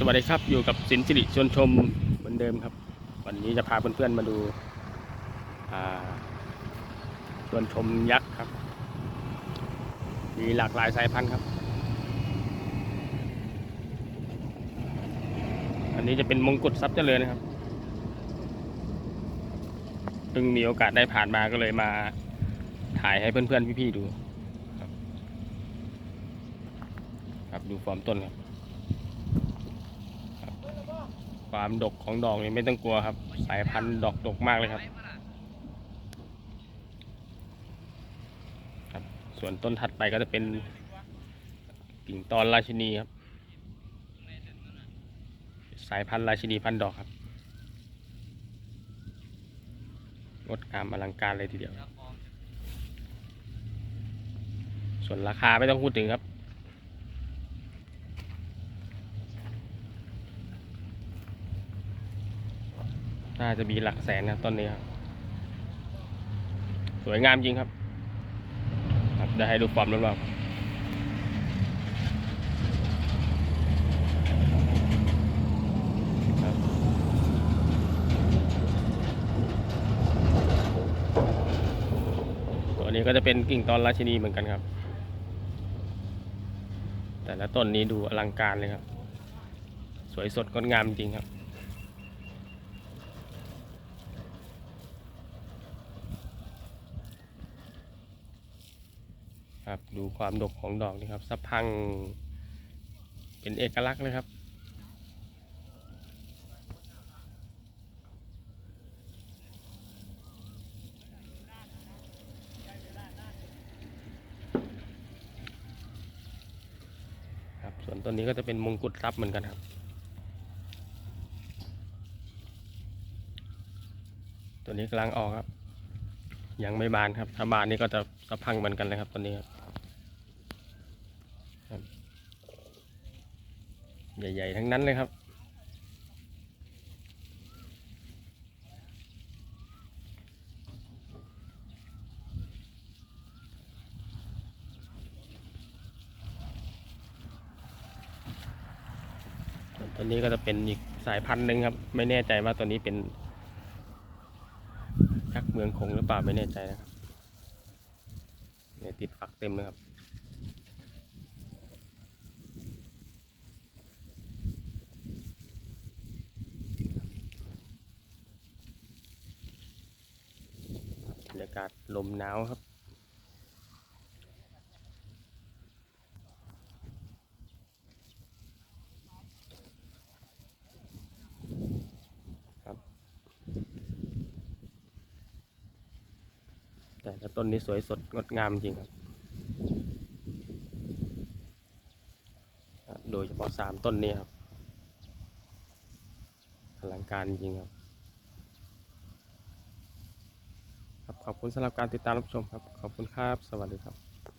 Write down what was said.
สวัสดีครับอยู่กับสินสิริชวนชมเหมือนเดิมครับ วันนี้จะพาเพื่อนๆมาดูชวนชมยักษ์ครับ มีหลากหลายสายพันธุ์ครับ อันนี้จะเป็นมงกุฎทรัพย์เจริญนะครับเพิ่งมีโอกาสได้ผ่านมาก็เลยมาถ่ายให้เพื่อนๆพี่ๆดูครับ ครับดูฟอร์มต้นครับ ความดกของดอกนี่ไม่ต้องกลัวครับ สายพันธุ์ดอกดกมากเลยครับ ครับ ส่วนต้นถัดไปก็จะเป็นกิ่งตอนราชินีครับ สายพันธุ์ราชินีพันธุ์ดอกครับงดงามอลังการเลยทีเดียว ส่วนราคาไม่ต้องพูดถึงครับ น่าจะมีหลักแสนนะต้นนี้ครับ สวยงามจริงครับครับเดี๋ยวให้ดูฟอร์มรอบๆครับตัวนี้ก็จะเป็นกิ่งตอนราชินีเหมือนกันครับ แต่ละต้นนี้ดูอลังการเลยครับ สวยสดงดงามจริงครับ ครับดูความดกของดอกนี่ครับสะพังเป็นเอกลักษณ์เลยครับ ครับส่วนต้นนี้ก็จะเป็นมงกุฎทรัพย์เหมือนกันครับตัวนี้กำลังออกครับ ยังไม่บานครับ ถ้าบานนี่ก็จะสะพังเหมือนกันเลยครับตัวนี้ครับ ครับใหญ่ ๆ ทั้งนั้นเลยครับตัวนี้ก็จะเป็นอีกสายพันธุ์หนึ่งครับ ไม่แน่ใจว่าตัวนี้เป็นยักษ์เมืองคงหรือเปล่าไม่แน่ใจนะครับเนี่ยติดฝักเต็มเลยครับ บรรยากาศลมหนาวครับ ครับ แต่ต้นนี้สวยสดงดงามจริงครับ โดยเฉพาะสามต้นนี้ครับอลังการจริงครับ ขอบคุณสำหรับการติดตามรับชมครับ ขอบคุณครับ สวัสดีครับ